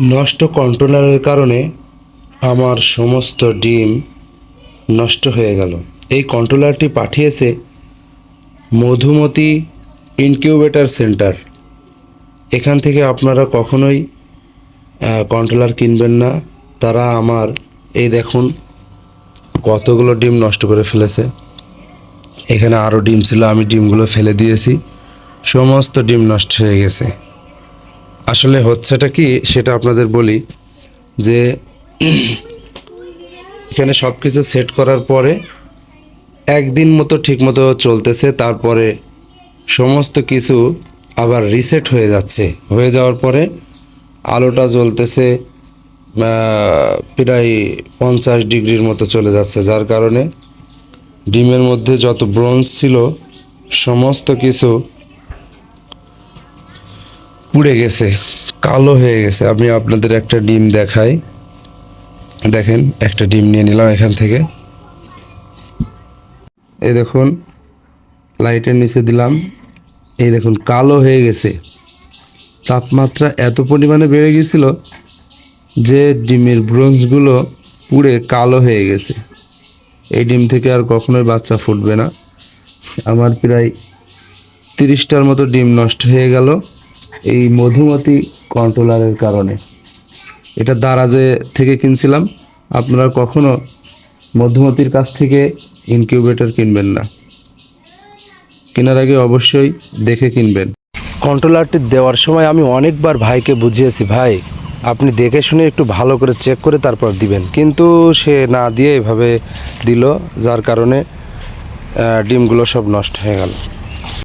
নষ্ট কন্ট্রোলারের কারণে আমার সমস্ত ডিম নষ্ট হয়ে গেল। এই কন্ট্রোলারটি পাঠিয়েছে মধুমতি ইনকিউবেটার সেন্টার। এখান থেকে আপনারা কখনোই কন্ট্রোলার কিনবেন না। তারা আমার, এই দেখুন, কতগুলো ডিম নষ্ট করে ফেলেছে। এখানে আরও ডিম ছিল, আমি ডিমগুলো ফেলে দিয়েছি। সমস্ত ডিম নষ্ট হয়ে গেছে। আসলে হচ্ছেটা কি সেটা আপনাদের বলি যে এখানে সব কিছু সেট করার পরে একদিন মতো ঠিকমতো চলতেছে, তারপরে সমস্ত কিছু আবার রিসেট হয়ে যাচ্ছে। হয়ে যাওয়ার পরে আলোটা জ্বলতেছে প্রায় পঞ্চাশ ডিগ্রির মতো চলে যাচ্ছে, যার কারণে ডিমের মধ্যে যত ব্রোঞ্জ ছিল, সমস্ত কিছু পুড়ে গেছে, কালো হয়ে গেছে। আমি আপনাদের একটা ডিম দেখাই। দেখেন, একটা ডিম নিয়ে নিলাম এখান থেকে। এই দেখুন, লাইটের নিচে দিলাম। এই দেখুন, কালো হয়ে গেছে। তাপমাত্রা এত পরিমাণে বেড়ে গিয়েছিল যে ডিমের ব্রোঞ্জগুলো পুড়ে কালো হয়ে গেছে। এই ডিম থেকে আর কখনোই বাচ্চা ফুটবে না। আমার প্রায় তিরিশটার মতো ডিম নষ্ট হয়ে গেল। এই মধুমতি কন্ট্রোলারের কারণে। এটা দারাজে থেকে কিনছিলাম। আপনারা কখনো মধুমতির কাছ থেকে ইনকিউবেটর কিনবেন না। কেনার আগে অবশ্যই দেখে কিনবেন। কন্ট্রোলারটি দেওয়ার সময় আমি অনেকবার ভাইকে বুঝিয়েছি, ভাই, আপনি দেখে শুনে একটু ভালো করে চেক করে তারপর দিবেন। কিন্তু সে না দিয়ে এভাবে দিল, যার কারণে ডিমগুলো সব নষ্ট হয়ে গেল।